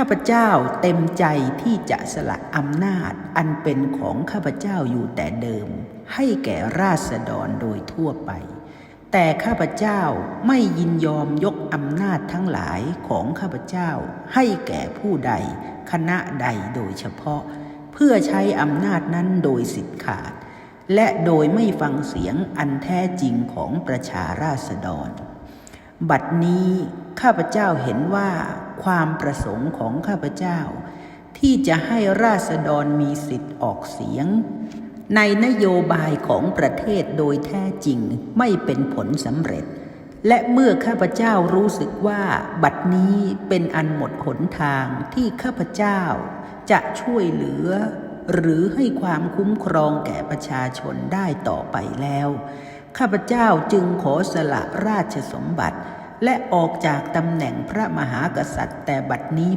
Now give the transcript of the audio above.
ข้าพเจ้าเต็มใจที่จะสละอำนาจอันเป็นของข้าพเจ้าอยู่แต่เดิม ให้แก่ราษฎรโดยทั่วไป แต่ข้าพเจ้าไม่ยินยอมยกอำนาจทั้งหลายของข้าพเจ้า ให้แก่ผู้ใด คณะใดโดยเฉพาะ เพื่อใช้อำนาจนั้นโดยสิทธิขาด และโดยไม่ฟังเสียงอันแท้จริงของประชาราษฎร บัดนี้ข้าพเจ้าเห็นว่า ความประสงค์ของข้าพเจ้า ที่จะให้ราษฎรมีสิทธิ์ออกเสียง ในนโยบายของประเทศโดยแท้จริงไม่เป็นผลสำเร็จ และเมื่อข้าพเจ้ารู้สึกว่าบัดนี้เป็นอันหมดหนทางที่ข้าพเจ้าจะช่วยเหลือ หรือให้ความคุ้มครองแก่ประชาชนได้ต่อไปแล้ว ข้าพเจ้าจึงขอสละราชสมบัติ และออกจากตำแหน่งพระมหากษัตริย์แต่บัดนี้